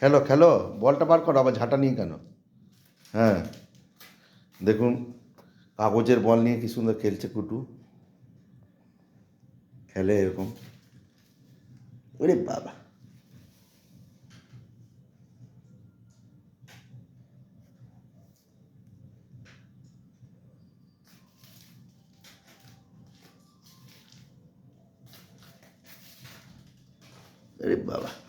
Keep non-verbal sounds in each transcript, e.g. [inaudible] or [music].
খেলো খেলো। বলটা বার করো, আবার ঝাঁটা নিয়ে কেন? হ্যাঁ। দেখুন, কাগজের বল নিয়ে কি সুন্দর খেলছে কুটু। খেলে এরকম। ওরে বাবা। আরে বাবা।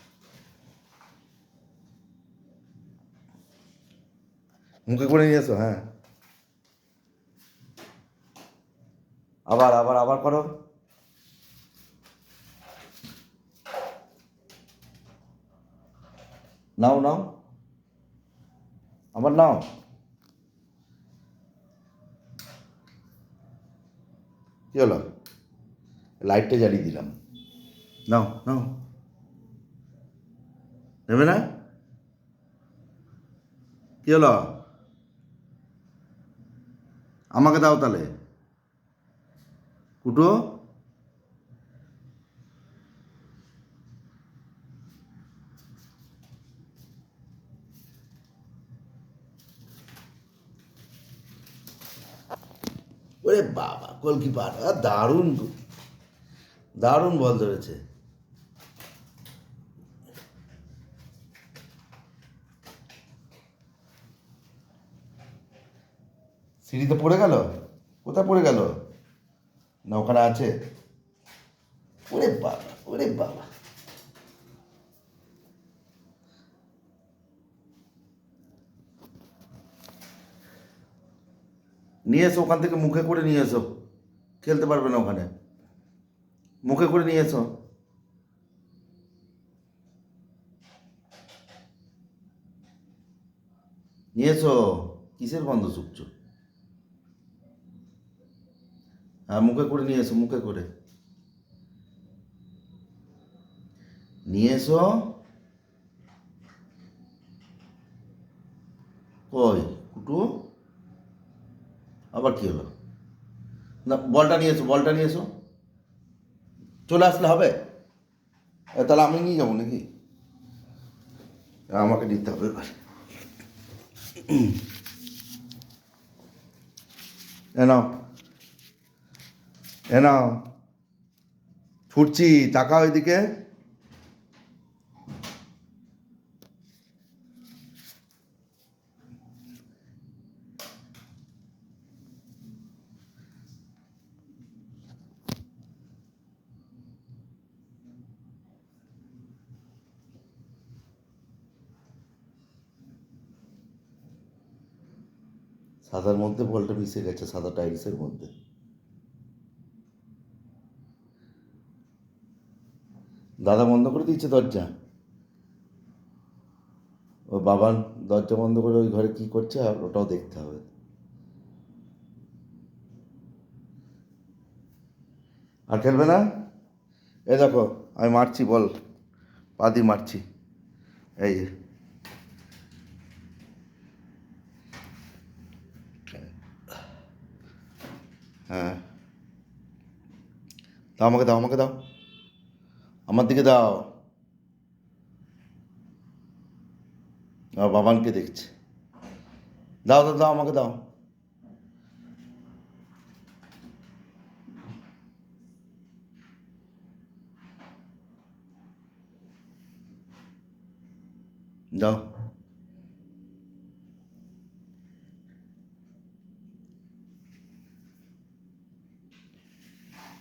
মুখে করে নিয়ে এসো হ্যাঁ। আবার আবার আবার করো। নাও নাও। আবার নাও। কি হলো? লাইটটা জ্বালিয়ে দিলাম। নাও নাও। নেবে না? কি হলো? আমাকে দাও তাহলে। কুটো। ওরে বাবা গোলকিপার দারুণ দারুণ বল ধরেছে। সিঁড়িতে পড়ে গেল। কোথায় পড়ে গেল? না ওখানে আছে। ওরে বাবা ওরে বাবা। নিয়ে এসো, ওখান থেকে মুখে করে নিয়ে এসো। খেলতে পারবে না ওখানে। মুখে করে নিয়ে এসো। নিয়ে এসো। কিসের গন্ধ শুকছো? হ্যাঁ মুখে করে নিয়ে এসো, মুখে করে। নিয়ে এসো। কই? কুটু? আবার কি হলো? না, বলটা নিয়ে এসো, বলটা নিয়ে এসো। চলে আসলে হবে? তাহলে আমি নিয়ে যাব নাকি? আমাকে নিতে হবে এবার। [clears throat] এ, নাও। এ নাও। ছুটছি টাকা ওইদিকে সাদার মধ্যে বলটা মিশে গেছে সাদা টাইলসের মধ্যে। দাদা বন্ধ করে দিয়েছে দরজা। ও বাবার দরজা বন্ধ করে ওই ঘরে কি করছে? আর ওটাও দেখতে হবে। আর খেলবে না? এ দেখো, আমি মারছি, বল। পা দিয়ে মারছি। এই যে। হ্যাঁ। দাও আমাকে দাও আমাকে, দাও। আমার দিকে দাও। আর বাবানকে দেখছে। দাও দাও দাও, আমাকে দাও। দাও।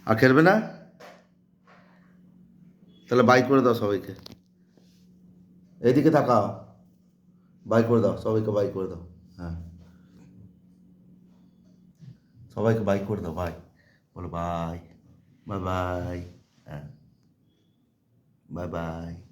আর খেলবে না? তাহলে বাই করে দাও সবাইকে। এইদিকে তাকাও। বাই করে দাও, সবাইকে বাই করে দাও। হ্যাঁ। সবাইকে বাই করে দাও বাই বলো বাই বাই বাই হ্যাঁ। Bye bye